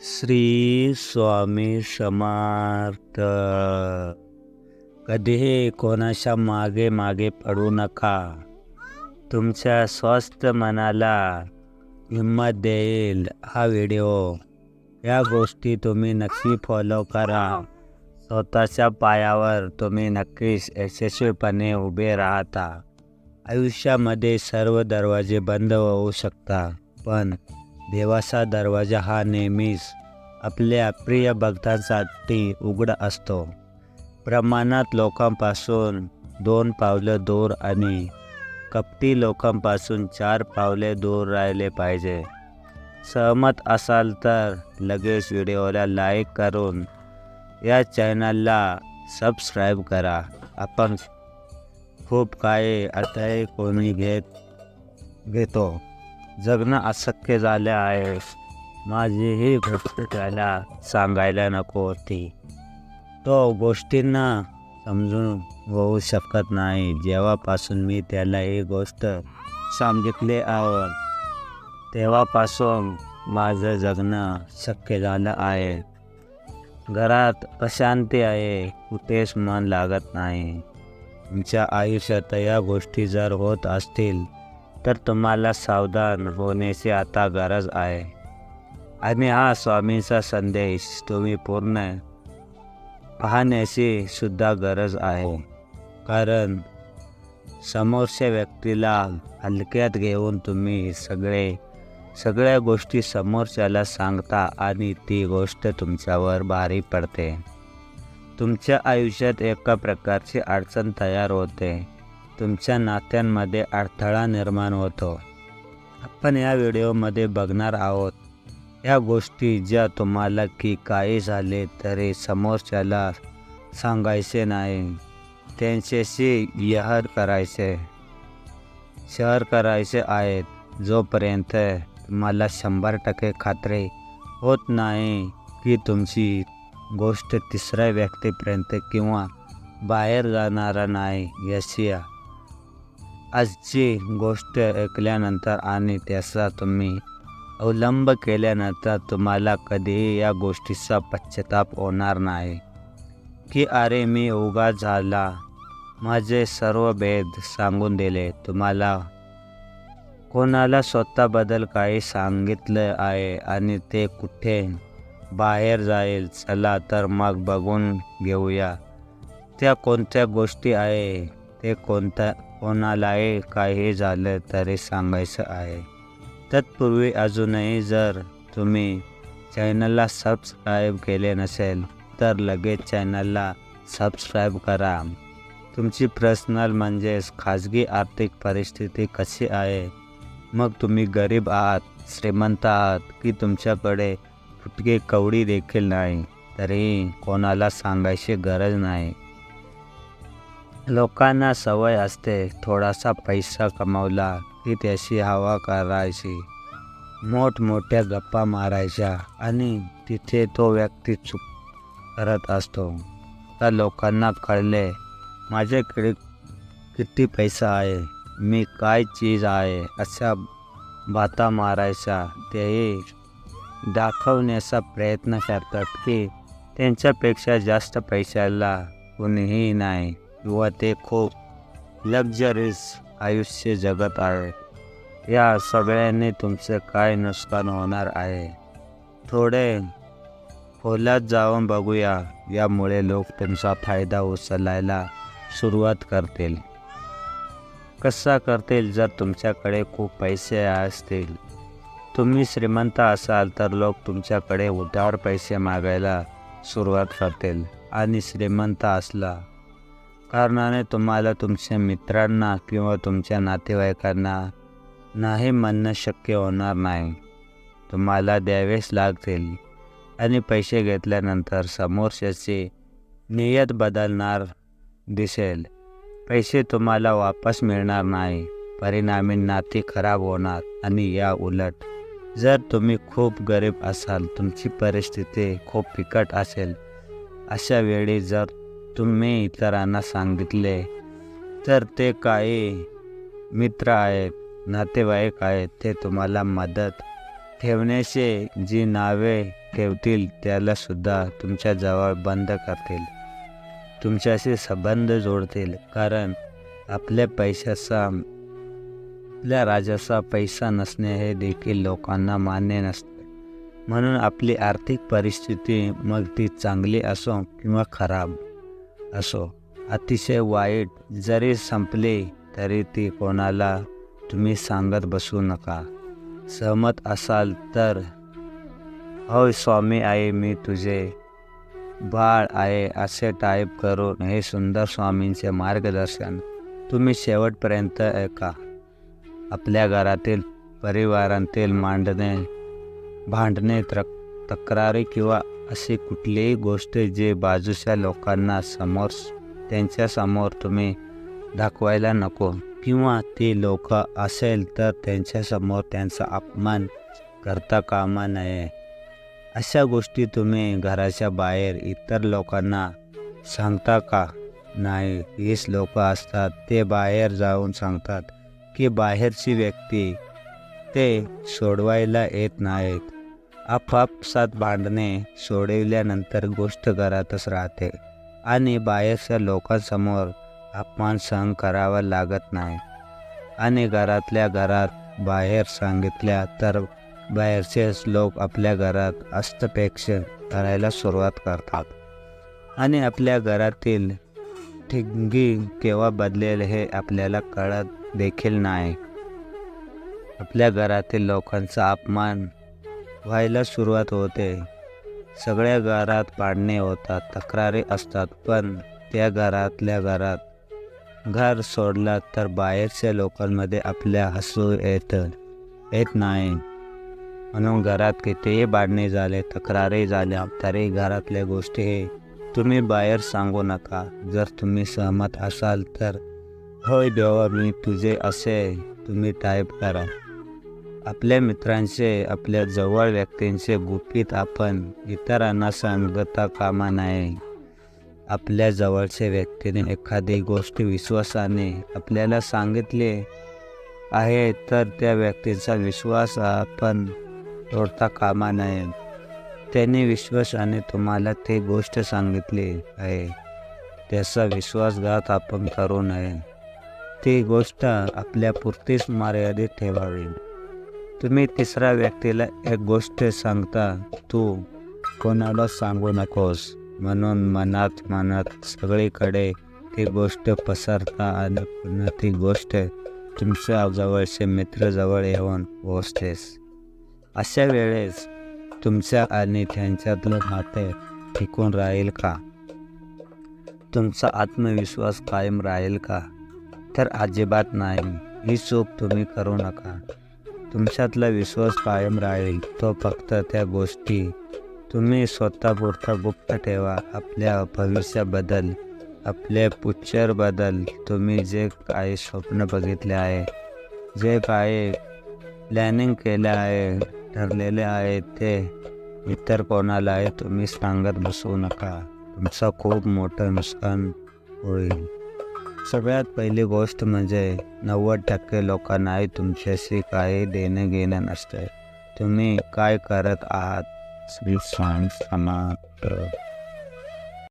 श्री स्वामी समार्थ. कधीही कोणाच्या मागे मागे पडू नका. तुमच्या स्वस्थ मनाला हिंमत देईल हा व्हिडिओ. या गोष्टी तुम्ही नक्की फॉलो करा. स्वतःच्या पायावर तुम्ही नक्कीच यशस्वीपणे उभे राहता. आयुष्यामध्ये सर्व दरवाजे बंद होऊ शकता पण देवाचा दरवाजा हा नेहमीच आपल्या प्रिय भक्तांसाठी उघड असतो. प्रमाणात लोकांपासून दोन पावलं दूर आणि कपटी लोकांपासून चार पावले दूर राहिले पाहिजे. सहमत असाल तर लगेच व्हिडिओला लाईक करून या चॅनलला सबस्क्राईब करा. आपण खूप काही अर्थही कोणी घेत घेतो. जगणं अशक्य झालं आहे माझीही गोष्ट त्याला सांगायला नको होती. तो गोष्टींना समजून होऊ शकत नाही. जेव्हापासून मी त्याला ही गोष्ट सांगितली आहोत तेव्हापासून माझं जगणं शक्य झालं आहे. घरात अशांती आहे कुठेच मन लागत नाही. तुमच्या आयुष्यात या गोष्टी जर होत असतील तर तुम्हाला सावधान होण्याची आता गरज आहे. आणि हा स्वामींचा संदेश तुम्ही पूर्ण पाहण्याची सुद्धा गरज आहे. कारण समोरच्या व्यक्तीला हलक्यात घेऊन तुम्ही सगळे सगळ्या गोष्टी समोरच्याला सांगता आणि ती गोष्ट तुमच्यावर भारी पडते. तुमच्या आयुष्यात एका प्रकारची अडचण तयार होते. तुमच्या नात्यांमध्ये अडथळा निर्माण होतो. आपण या व्हिडिओमध्ये बघणार आहोत या गोष्टी ज्या तुम्हाला की काही झाले तरी समोरच्याला सांगायचे नाही. त्यांच्याशी यहर करायचे शहर करायचे आहेत. जोपर्यंत तुम्हाला शंभर टक्के खात्री होत नाही की तुमची गोष्ट तिसऱ्या व्यक्तीपर्यंत किंवा बाहेर जाणारा नाही याची आजची गोष्ट ऐकल्यानंतर आणि त्याचा तुम्ही अवलंब केल्यानंतर तुम्हाला कधीही या गोष्टीचा पश्चाताप होणार नाही. की अरे मी उगा झाला. माझे सर्व भेद सांगून दिले. तुम्हाला कोणाला स्वतःबद्दल काही सांगितलं आहे आणि ते कुठे बाहेर जाईल चला तर मग बघून घेऊया. त्या कोणत्या गोष्टी आहे ते कोणत्या कोणालाही काही झालं तरी सांगायचं आहे. तत्पूर्वी अजूनही जर तुम्ही चॅनलला सबस्क्राईब केले नसेल तर लगेच चॅनलला सबस्क्राईब करा. तुमची पर्सनल म्हणजेच खाजगी आर्थिक परिस्थिती कशी आहे? मग तुम्ही गरीब आहात श्रीमंत आहात की तुमच्याकडे फुटके कवडी देखील नाही? तरी कोणाला सांगायची गरज नाही. लोकांना सवय असते थोडासा पैसा कमावला की त्याची हवा करायची. मोठमोठ्या गप्पा मारायच्या आणि तिथे तो व्यक्ती चूक करत असतो. तर लोकांना कळले माझ्याकडे किती पैसा आहे? मी काय चीज आहे? अशा बाता मारायच्या. तेही दाखवण्याचा प्रयत्न करतात की त्यांच्यापेक्षा जास्त पैशाला कोणीही नाही. किंवा ते खूप लक्झरीज आयुष्य जगत आहे. या सगळ्यांनी तुमचं काय नुकसान होणार आहे? थोडे खोलात जाऊन बघूया. यामुळे लोक तुमचा फायदा उचलायला सुरुवात करतील. कसा करतील? जर तुमच्याकडे खूप पैसे असतील. तुम्ही श्रीमंत असाल तर लोक तुमच्याकडे उधार पैसे मागायला सुरुवात करतील. आणि श्रीमंत असला कारणाने तुम्हाला तुमच्या मित्रांना किंवा तुमच्या नातेवाईकांना नाही म्हणणं शक्य होणार नाही. तुम्हाला द्यावेच लागतील. आणि पैसे घेतल्यानंतर समोरच्याची नियत बदलणार दिसेल. पैसे तुम्हाला वापस मिळणार नाही. परिणामी नाती खराब होणार आणि या उलट जर तुम्ही खूप गरीब असाल तुमची परिस्थिती खूप बिकट असेल अशा वेळी जर तुम्ही इतरांना सांगितले तर ते काही मित्र आहेत नातेवाईक आहेत ते तुम्हाला मदत ठेवण्याचे जी नावे ठेवतील त्यालासुद्धा तुमच्याजवळ बंद करतील. तुमच्याशी संबंध जोडतील कारण आपल्या पैशाचा आपल्या राजाचा पैसा नसणे हे देखील लोकांना मान्य नसते. म्हणून आपली आर्थिक परिस्थिती मग ती चांगली असो किंवा खराब. असो. अतिशय वाईट जरी संपली तरी ती कोणाला तुम्ही सांगत बसू नका. सहमत असाल तर होय स्वामी आहे मी तुझे बाळ आहे असे टाईप करून हे सुंदर स्वामींचे मार्गदर्शन तुम्ही शेवटपर्यंत ऐका. आपल्या घरातील परिवारांतील मांडणे भांडणे तक तक्रारी किंवा अशी कुठलीही गोष्ट जे बाजूच्या लोकांना समोर त्यांच्यासमोर तुम्ही दाखवायला नको. किंवा ते लोक असेल तर त्यांच्यासमोर त्यांचा अपमान करता कामा नये. अशा गोष्टी तुम्ही घराच्या बाहेर इतर लोकांना सांगता का? नाही हेच लोक असतात ते बाहेर जाऊन सांगतात की बाहेरची व्यक्ती ते सोडवायला येत नाहीत. आपापसात भांडणे सोडविल्यानंतर गोष्ट घरातच राहते आणि बाहेरच्या लोकांसमोर अपमान सहन करावा लागत नाही. आणि घरातल्या घरात बाहेर सांगितल्या तर बाहेरचेच लोक आपल्या घरात अस्तपेक्षा करायला सुरुवात करतात. आणि आपल्या घरातील ठिंगी केव्हा बदलेल हे आपल्याला कळत देखील नाही. आपल्या घरातील लोकांचा अपमान व्हायला सुरुवात होते. सगळ्या घरात पाडणे होतात तक्रारी असतात पण त्या घरातल्या घरात घर सोडला तर बाहेरच्या लोकांमध्ये आपल्या हसू येतं येत नाही. म्हणून घरात कितीही भांडणे झाले तक्रारी झाल्या तरी घरातल्या गोष्टी हे तुम्ही बाहेर सांगू नका. जर तुम्ही सहमत असाल तर होय देवा मी तुझे असे तुम्ही टाईप करा. आपल्या मित्रांचे आपल्या जवळ व्यक्तींचे गुपित आपण इतरांना सांगता कामा नये. आपल्या जवळच्या व्यक्तीने एखादी गोष्ट विश्वासाने आपल्याला सांगितले आहे तर त्या व्यक्तीचा विश्वास आपण तोडता कामा नये. त्यांनी विश्वासाने तुम्हाला ते गोष्ट सांगितली आहे. त्याचा विश्वासघात आपण करू नये. ती गोष्ट आपल्या पुरतीच मर्यादित ठेवावी. तुम्ही तिसऱ्या व्यक्तीला एक गोष्ट सांगता तू कोणाला सांगू नकोस. म्हणून मनात मनात सगळीकडे ती गोष्ट पसरता आणि पुन्हा ती गोष्ट तुमच्या जवळचे मित्रजवळ येऊन पोहोचतेस. अशा वेळेस तुमच्या आणि त्यांच्यातलं नाते टिकून राहील का? तुमचा आत्मविश्वास कायम राहील का? तर अजिबात नाही. ही चूक तुम्ही करू नका. तुमच्यातला विश्वास कायम राहील. तो फक्त त्या गोष्टी. तुम्ही स्वतःपुरता गुप्त ठेवा. आपल्या भविष्याबद्दल आपल्या पुच्चरबद्दल तुम्ही जे काही स्वप्न बघितले आहे जे काही प्लॅनिंग केले आहे ठरलेले आहे ते इतर कोणाला आहे तुम्ही सांगत बसू नका. तुमचं खूप मोठं नुकसान होईल. सगळ्यात पहिली गोष्ट म्हणजे नव्वद टक्के लोकांनाही तुमच्याशी काही देणं घेणं नसतं तुम्ही काय करत आहात? श्री स्वामी